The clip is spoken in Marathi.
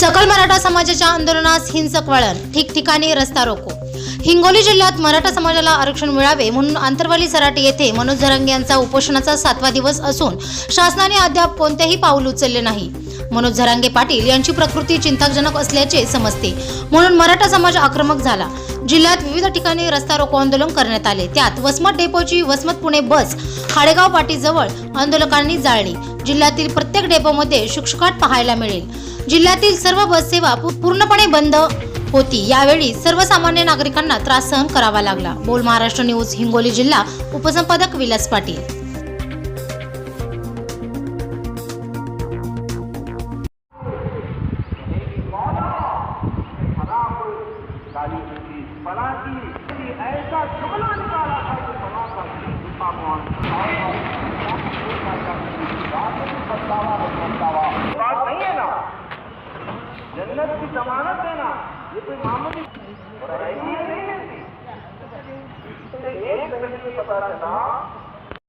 सकल मराठा समाजाच्या आंदोलनास हिंसक वळण ठिकठिकाणी रस्ता रोको. हिंगोली जिल्ह्यात मराठा समाजाला आरक्षण मिळावे म्हणून आंतरवाली सराटी येथे मनोज झरंगे यांचा उपोषणाचा सातवा दिवस असून शासनाने अद्याप कोणतेही पाऊल उचलले नाही. मनोज झरांगे पाटील यांची प्रकृती चिंताजनक असल्याचे समजते. म्हणून मराठा समाज आक्रमक झाला. जिल्ह्यात विविध ठिकाणी रस्ता रोको आंदोलन करण्यात आले. त्यात वसमत डेपोची वसमत पुणे बस हाडेगाव पाटीजवळ आंदोलकांनी जाळली. जिल्ह्यातील प्रत्येक डेपोमध्ये शुकशुकाट पाहायला मिळेल. जिल्ह्यातील सर्व बस सेवा पूर्णपणे बंद होती. यावेळी सर्वसामान्य नागरिकांना त्रास सहन करावा लागला. बोल महाराष्ट्र न्यूज हिंगोली जिल्हा उपसंपादक विलास पाटील. काली की फला की ऐसा जुमला निकाला है कि फला का झूठा मान बात नहीं है ना। जन्नत की जमानत है ना। ये कोई मामूली और ऐसी नहीं है एक व्यक्ति पता चला